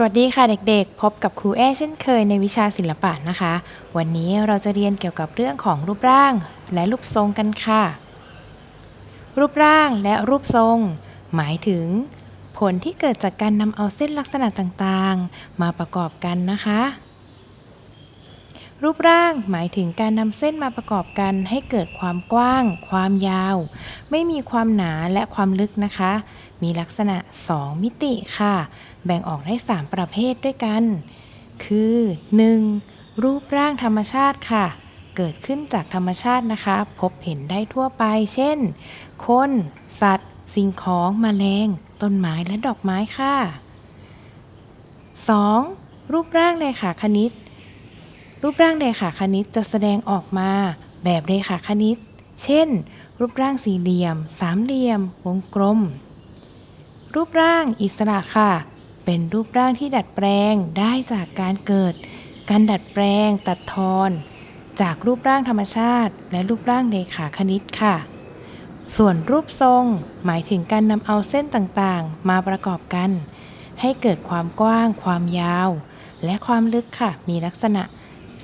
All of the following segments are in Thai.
สวัสดีค่ะเด็กๆ พบกับครูแอเช่นเคยในวิชาศิลปะนะคะ วันนี้เราจะเรียนเกี่ยวกับเรื่องของรูปร่างและรูปทรงกันค่ะ รูปร่างและรูปทรง หมายถึง ผลที่เกิดจากการนำเอาเส้นลักษณะต่างๆ มาประกอบกันนะคะ รูปร่างหมายถึงการนำเส้นมาประกอบกันให้เกิดความกว้าง ความยาว ไม่มีความหนาและความลึกนะคะ มีลักษณะ 2 มิติค่ะ แบ่งออกได้ 3 ประเภทด้วยกัน คือ 1. รูปร่างธรรมชาติค่ะ เกิดขึ้นจากธรรมชาตินะคะ พบเห็นได้ทั่วไป เช่น คน สัตว์ สิ่งของแมลง ต้นไม้และดอกไม้ค่ะ 2. รูปร่างเรขาคณิต รูปร่างเรขาคณิตจะแสดงออกมา แบบเรขาคณิต เช่น รูปร่างสี่เหลี่ยม สามเหลี่ยม วงกลม รูปร่างอิสระค่ะ เป็นรูปร่างที่ดัดแปลงได้จากการเกิด การดัดแปลง ตัดทอน จากรูปร่างธรรมชาติ และรูปร่างเรขาคณิตค่ะ ส่วนรูปทรง หมายถึงการนำเอาเส้นต่างๆ มาประกอบกัน ให้เกิดความกว้าง ความยาว และความลึกค่ะ มีลักษณะ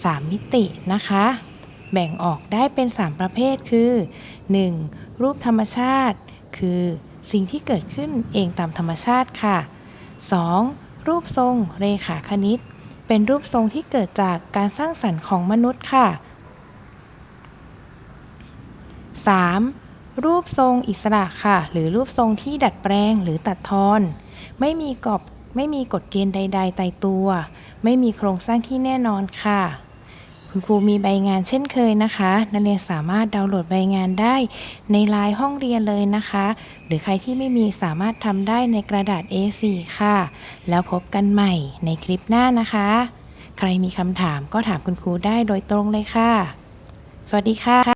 3 มิตินะคะ แบ่งออกได้เป็น 3 ประเภทคือ 1. รูปธรรมชาติ คือสิ่งที่เกิดขึ้นเองตามธรรมชาติค่ะ 2. รูปทรงเรขาคณิต เป็นรูปทรงที่เกิดจากการสร้างสรรค์ของมนุษย์ค่ะ 3. รูปทรงอิสระค่ะ หรือรูปทรงที่ดัดแปลงหรือตัดทอน ไม่มีกรอบไม่มีกฎเกณฑ์ใด ๆ ตายตัว ไม่มีโครงสร้างที่แน่นอนค่ะ คุณครูมีใบงานเช่นเคยนะคะ นักเรียนสามารถดาวน์โหลดใบงานได้ในไลน์ห้องเรียนเลยนะคะ หรือใครที่ไม่มีสามารถทำได้ในกระดาษ A4 ค่ะ แล้วพบกันใหม่ในคลิปหน้านะคะ ใครมีคำถามก็ถามคุณครูได้โดยตรงเลยค่ะ สวัสดีค่ะ